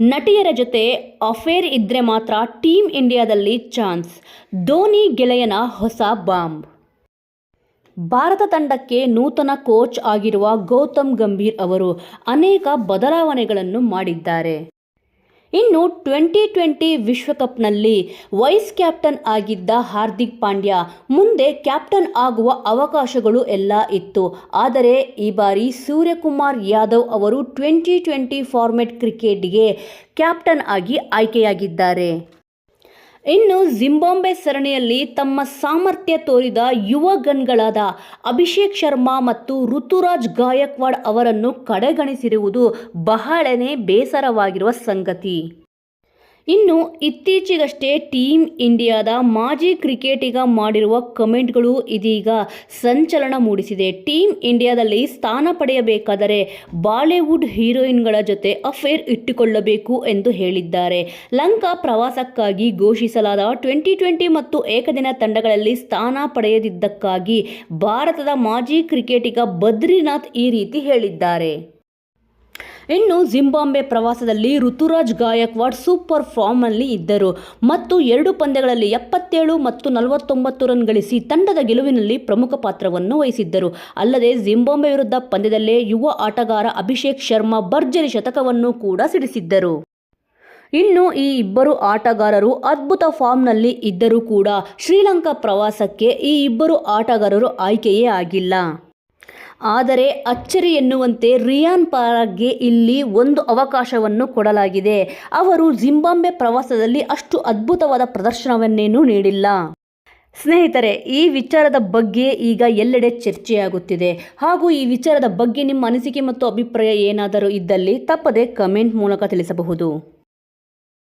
ನಟಿಯರ ಜೊತೆ ಅಫೇರ್ ಇದ್ರೆ ಮಾತ್ರ ಟೀಮ್ ಇಂಡಿಯಾದಲ್ಲಿ ಚಾನ್ಸ್. ಧೋನಿ ಗೆಳೆಯನ ಹೊಸ ಬಾಂಬ್. ಭಾರತ ತಂಡಕ್ಕೆ ನೂತನ ಕೋಚ್ ಆಗಿರುವ ಗೌತಮ್ ಗಂಭೀರ್ ಅವರು ಅನೇಕ ಬದಲಾವಣೆಗಳನ್ನು ಮಾಡಿದ್ದಾರೆ. ಇನ್ನು ಟ್ವೆಂಟಿ ಟ್ವೆಂಟಿ ವಿಶ್ವಕಪ್ನಲ್ಲಿ ವೈಸ್ ಕ್ಯಾಪ್ಟನ್ ಆಗಿದ್ದ ಹಾರ್ದಿಕ್ ಪಾಂಡ್ಯ ಮುಂದೆ ಕ್ಯಾಪ್ಟನ್ ಆಗುವ ಅವಕಾಶಗಳು ಎಲ್ಲ ಇತ್ತು. ಆದರೆ ಈ ಬಾರಿ ಸೂರ್ಯಕುಮಾರ್ ಯಾದವ್ ಅವರು ಟ್ವೆಂಟಿ ಟ್ವೆಂಟಿ ಫಾರ್ಮೆಟ್ ಕ್ರಿಕೆಟ್ಗೆ ಕ್ಯಾಪ್ಟನ್ ಆಗಿ ಆಯ್ಕೆಯಾಗಿದ್ದಾರೆ. ಇನ್ನು ಜಿಂಬಾಂಬೆ ಸರಣಿಯಲ್ಲಿ ತಮ್ಮ ಸಾಮರ್ಥ್ಯ ತೋರಿದ ಯುವ ಗನ್ಗಳಾದ ಅಭಿಷೇಕ್ ಶರ್ಮಾ ಮತ್ತು ಋತುರಾಜ್ ಗಾಯಕ್ವಾಡ್ ಅವರನ್ನು ಕಡೆಗಣಿಸಿರುವುದು ಬಹಳನೇ ಬೇಸರವಾಗಿರುವ ಸಂಗತಿ. ಇನ್ನು ಇತ್ತೀಚೆಗಷ್ಟೇ ಟೀಮ್ ಇಂಡಿಯಾದ ಮಾಜಿ ಕ್ರಿಕೆಟಿಗ ಮಾಡಿರುವ ಕಮೆಂಟ್ಗಳು ಇದೀಗ ಸಂಚಲನ ಮೂಡಿಸಿದೆ. ಟೀಮ್ ಇಂಡಿಯಾದಲ್ಲಿ ಸ್ಥಾನ ಪಡೆಯಬೇಕಾದರೆ ಬಾಲಿವುಡ್ ಹೀರೋಯಿನ್ಗಳ ಜೊತೆ ಅಫೇರ್ ಇಟ್ಟುಕೊಳ್ಳಬೇಕು ಎಂದು ಹೇಳಿದ್ದಾರೆ. ಲಂಕಾ ಪ್ರವಾಸಕ್ಕಾಗಿ ಘೋಷಿಸಲಾದ ಟ್ವೆಂಟಿ ಟ್ವೆಂಟಿ ಮತ್ತು ಏಕದಿನ ತಂಡಗಳಲ್ಲಿ ಸ್ಥಾನ ಪಡೆಯದಿದ್ದಕ್ಕಾಗಿ ಭಾರತದ ಮಾಜಿ ಕ್ರಿಕೆಟಿಗ ಬದ್ರಿನಾಥ್ ಈ ರೀತಿ ಹೇಳಿದ್ದಾರೆ. ಇನ್ನು ಜಿಂಬಾಂಬೆ ಪ್ರವಾಸದಲ್ಲಿ ಋತುರಾಜ್ ಗಾಯಕ್ವಾಡ್ ಸೂಪರ್ ಫಾರ್ಮ್ನಲ್ಲಿ ಇದ್ದರು. ಮತ್ತು ಎರಡು ಪಂದ್ಯಗಳಲ್ಲಿ ಎಪ್ಪತ್ತೇಳು ಮತ್ತು ನಲವತ್ತೊಂಬತ್ತು ರನ್ ಗಳಿಸಿ ತಂಡದ ಗೆಲುವಿನಲ್ಲಿ ಪ್ರಮುಖ ಪಾತ್ರವನ್ನು ವಹಿಸಿದ್ದರು. ಅಲ್ಲದೆ ಜಿಂಬಾಂಬೆ ವಿರುದ್ಧ ಪಂದ್ಯದಲ್ಲೇ ಯುವ ಆಟಗಾರ ಅಭಿಷೇಕ್ ಶರ್ಮಾ ಭರ್ಜರಿ ಶತಕವನ್ನು ಕೂಡ ಸಿಡಿಸಿದ್ದರು. ಇನ್ನು ಈ ಇಬ್ಬರು ಆಟಗಾರರು ಅದ್ಭುತ ಫಾರ್ಮ್ನಲ್ಲಿ ಇದ್ದರೂ ಕೂಡ ಶ್ರೀಲಂಕಾ ಪ್ರವಾಸಕ್ಕೆ ಈ ಇಬ್ಬರು ಆಟಗಾರರು ಆಯ್ಕೆಯೇ ಆಗಿಲ್ಲ. ಆದರೆ ಅಚ್ಚರಿ ಎನ್ನುವಂತೆ ರಿಯಾನ್ ಪಾರಾಗ್ಗೆ ಇಲ್ಲಿ ಒಂದು ಅವಕಾಶವನ್ನು ಕೊಡಲಾಗಿದೆ. ಅವರು ಜಿಂಬಾಬ್ವೆ ಪ್ರವಾಸದಲ್ಲಿ ಅಷ್ಟು ಅದ್ಭುತವಾದ ಪ್ರದರ್ಶನವನ್ನೇನೂ ನೀಡಿಲ್ಲ. ಸ್ನೇಹಿತರೆ, ಈ ವಿಚಾರದ ಬಗ್ಗೆ ಈಗ ಎಲ್ಲೆಡೆ ಚರ್ಚೆಯಾಗುತ್ತಿದೆ. ಹಾಗೂ ಈ ವಿಚಾರದ ಬಗ್ಗೆ ನಿಮ್ಮ ಅನಿಸಿಕೆ ಮತ್ತು ಅಭಿಪ್ರಾಯ ಏನಾದರೂ ಇದ್ದಲ್ಲಿ ತಪ್ಪದೆ ಕಮೆಂಟ್ ಮೂಲಕ ತಿಳಿಸಬಹುದು.